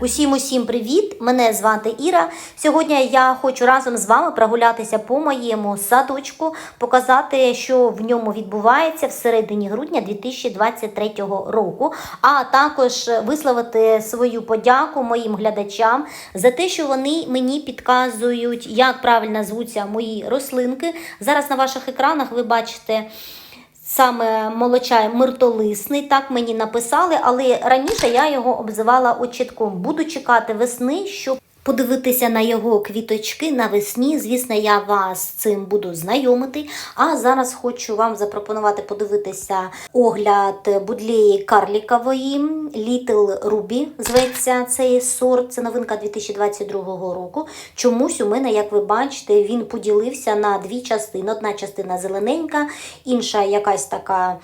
Усім усім привіт! Мене звати Іра. Сьогодні я хочу разом з вами прогулятися по моєму садочку, показати, що в ньому відбувається всередині грудня 2023 року, а також висловити свою подяку моїм глядачам за те, що вони мені підказують, як правильно звуться мої рослинки. Зараз на ваших екранах ви бачите. Саме молочай миртолисний, так мені написали, але раніше я його обзивала очітком. Буду чекати весни, щоб подивитися на його квіточки навесні. Звісно, я вас цим буду знайомити. А зараз хочу вам запропонувати подивитися огляд будлеї карлікової Little Ruby. Зветься цей сорт. Це новинка 2022 року. Чомусь у мене, як ви бачите, він поділився на дві частини. Одна частина зелененька, інша якась така.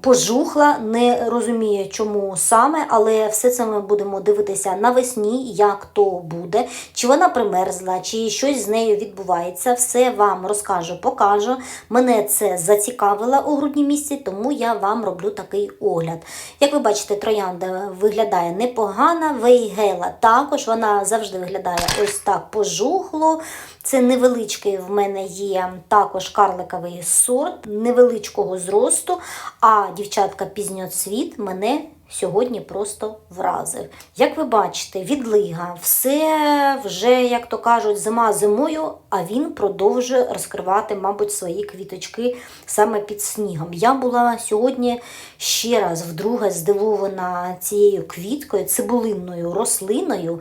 Пожухла, не розумію, чому саме, але все це ми будемо дивитися навесні, як то буде, чи вона примерзла, чи щось з нею відбувається. Все вам розкажу, покажу. Мене це зацікавило у грудні місяці, тому я вам роблю такий огляд. Як ви бачите, троянда виглядає непогано, вейгела також, вона завжди виглядає ось так пожухло. Це невеличкий в мене є також карликовий сорт невеличкого зросту, а дівчатка пізньоцвіт мене сьогодні просто вразив. Як ви бачите, відлига, все вже, як то кажуть, зима зимою, а він продовжує розкривати, мабуть, свої квіточки саме під снігом. Я була сьогодні ще раз вдруге здивована цією квіткою, цибулинною рослиною,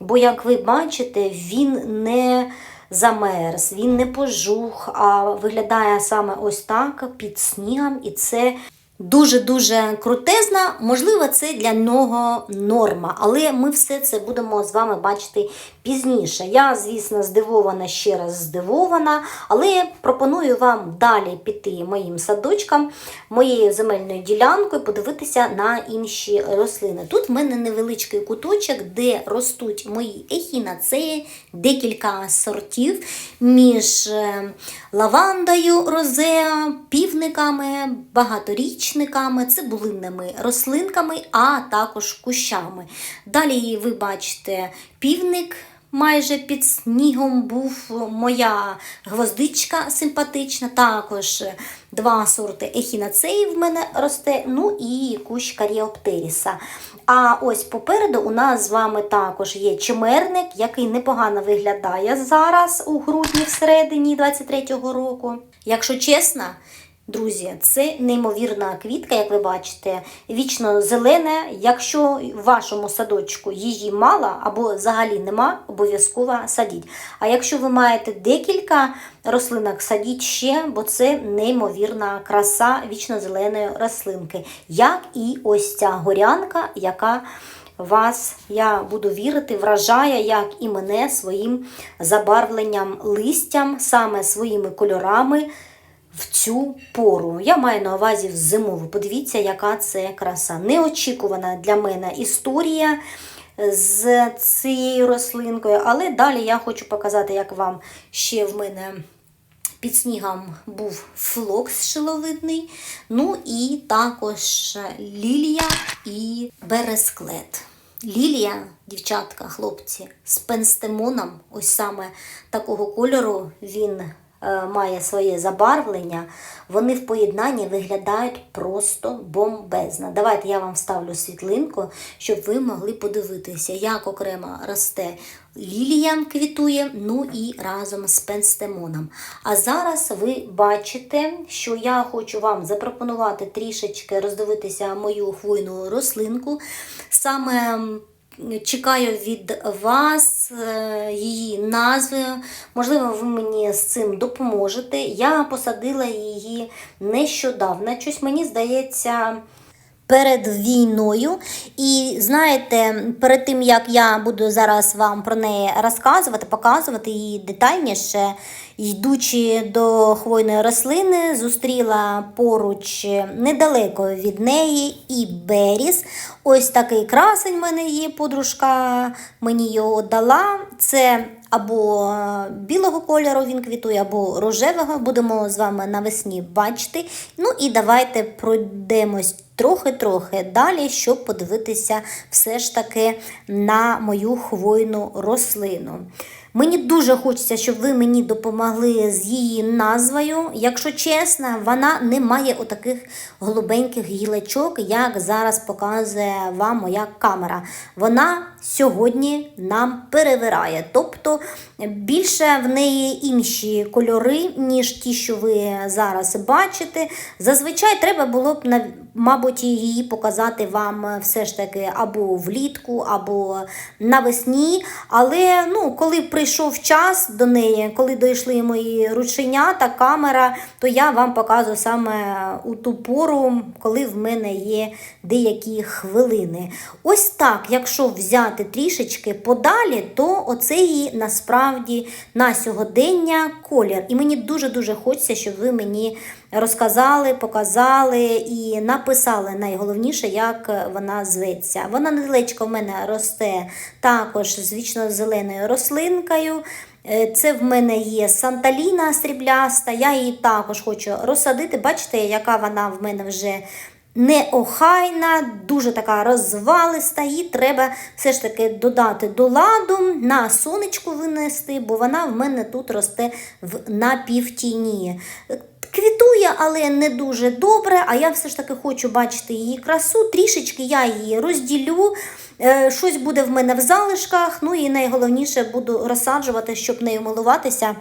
бо, як ви бачите, він не замерз, він не пожух, а виглядає саме ось так під снігом, і це. Дуже-дуже крутезна, можливо, це для нього норма, але ми все це будемо з вами бачити пізніше. Я, звісно, здивована, ще раз здивована, але пропоную вам далі піти моїм садочкам, моєю земельною ділянкою, подивитися на інші рослини. Тут в мене невеличкий куточок, де ростуть мої ехінацеї, декілька сортів між е, лавандою, розеа, півниками, багаторічниками, цибулинними рослинками, а також кущами. Далі ви бачите півник. Майже під снігом був моя гвоздичка симпатична, також два сорти ехінацеї в мене росте, ну і кущ каріоптеріса. А ось попереду у нас з вами також є чимерник, який непогано виглядає зараз у грудні всередині 23-го року. Якщо чесно, Друзі, це неймовірна квітка, як ви бачите, вічно зелена. Якщо в вашому садочку її мало або взагалі нема, обов'язково садіть. А якщо ви маєте декілька рослинок, садіть ще, бо це неймовірна краса вічно зеленої рослинки, як і ось ця горянка, яка вас, я буду вірити, вражає, як і мене своїм забарвленням листям, саме своїми кольорами в цю пору. Я маю на увазі в зимову. Подивіться, яка це краса. Неочікувана для мене історія з цією рослинкою, але далі я хочу показати, як вам ще в мене. Під снігом був флокс шиловидний, ну і також лілія і бересклет. Лілія, дівчатка, хлопці, з пенстемоном, ось саме такого кольору він е, має своє забарвлення, вони в поєднанні виглядають просто бомбезно. Давайте я вам вставлю світлинку, щоб ви могли подивитися, як окремо росте лілія квітує, ну і разом з пенстемоном. А зараз ви бачите, що я хочу вам запропонувати трішечки роздивитися мою хвойну рослинку. Саме Чекаю від вас е, її назви. Можливо, ви мені з цим допоможете. Я посадила її нещодавно. Щось мені здається. Перед війною, і знаєте, перед тим як я буду зараз вам про неї розказувати, показувати її детальніше, йдучи до хвойної рослини, зустріла поруч недалеко від неї і беріс. Ось такий красень в мене є, подружка мені його дала. Це або білого кольору він квітує, або рожевого. Будемо з вами навесні бачити. Ну і давайте пройдемось трохи-трохи далі, щоб подивитися все ж таки на мою хвойну рослину. Мені дуже хочеться, щоб ви мені допомогли з її назвою. Якщо чесно, вона не має отаких голубеньких гілочок, як зараз показує вам моя камера. Вона сьогодні нам перевирає. Тобто більше в неї інші кольори, ніж ті, що ви зараз бачите. Зазвичай треба було б мабуть, її показати вам все ж таки або влітку, або навесні. Але ну, коли прийшов час до неї, коли дійшли мої рученята, камера, то я вам показую саме у ту пору, коли в мене є деякі хвилини. Ось так, якщо взяти трішечки подалі, то оце її насправді на сьогодення колір. І мені дуже-дуже хочеться, щоб ви мені розказали, показали і написали найголовніше, як вона зветься. Вона недалечко в мене росте також з вічно-зеленою рослинкою. Е, Це в мене є Санталіна срібляста. Я її також хочу розсадити. Бачите, яка вона в мене вже неохайна, дуже така розвалиста. Її треба все ж таки додати до ладу, на сонечку винести, бо вона в мене тут росте в напівтіні. Квітує, але не дуже добре. А я все ж таки хочу бачити її красу. Трішечки я її розділю. Е, Щось буде в мене в залишках. Ну і найголовніше буду розсаджувати, щоб нею милуватися.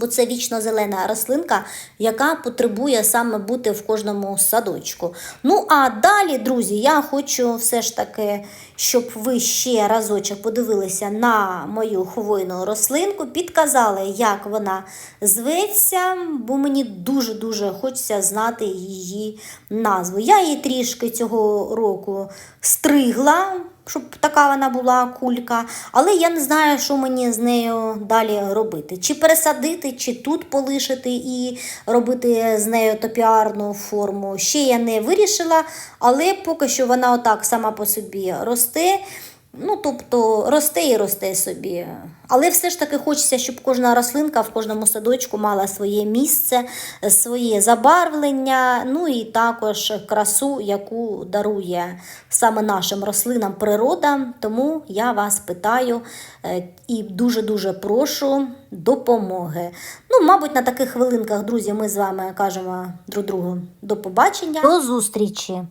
Бо це вічно зелена рослинка, яка потребує саме бути в кожному садочку. Ну а далі, друзі, я хочу все ж таки, щоб ви ще разочок подивилися на мою хвойну рослинку, підказали, як вона зветься, бо мені дуже-дуже хочеться знати її назву. Я її трішки цього року стригла щоб така вона була кулька. Але я не знаю, що мені з нею далі робити. Чи пересадити, чи тут полишити і робити з нею топіарну форму. Ще я не вирішила, але поки що вона отак сама по собі росте. Ну, тобто росте і росте собі. Але все ж таки хочеться, щоб кожна рослинка в кожному садочку мала своє місце, своє забарвлення, ну і також красу, яку дарує саме нашим рослинам природа. Тому я вас питаю е, і дуже-дуже прошу допомоги. Ну, мабуть, на таких хвилинках, друзі, ми з вами кажемо друг другу до побачення. До зустрічі!